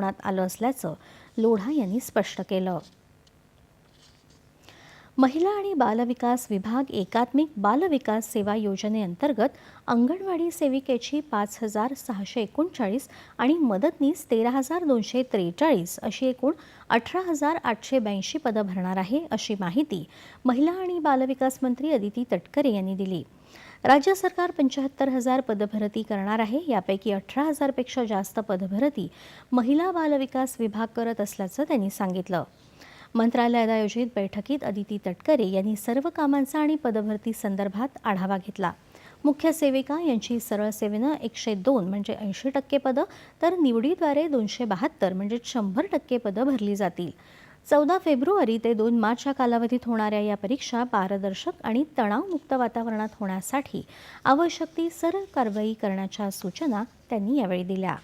ठेवण्यात आलं असल्याचं लोढा यांनी स्पष्ट केलं. महिला आणि बालविकास विभाग एकात्मिक बालविकास सेवा योजनेअंतर्गत अंगणवाडी सेविकेची पाच हजार सहाशे एकोणचाळीस आणि मदतनीस तेरा हजार दोनशे त्रेचाळीस अशी एकूण अठरा हजार आठशे ब्याऐंशी पदं भरणार आहे अशी माहिती महिला आणि बालविकास मंत्री अदिती तटकरे यांनी दिली. राज्य सरकार पंच्याहत्तर हजार पदभरती करणार आहे. यापैकी अठरा हजारपेक्षा जास्त पदभरती महिला बालविकास विभाग करत असल्याचं त्यांनी सांगितलं. मंत्रालयात आयोजित बैठकीत अदिती तटकरे यांनी सर्व कामांचा आणि पदभरती संदर्भात आढावा घेतला. मुख्य सेविका यांची सरळ सेवेनं एकशे दोन म्हणजे ऐंशी टक्के पदं तर निवडीद्वारे दोनशे बहात्तर म्हणजे शंभर टक्के पदं भरली जातील. चौदा फेब्रुवारी ते दोन मार्च या कालावधीत होणाऱ्या या परीक्षा पारदर्शक आणि तणावमुक्त वातावरणात होण्यासाठी आवश्यक ती सरळ कारवाई करण्याच्या सूचना त्यांनी यावेळी दिल्या.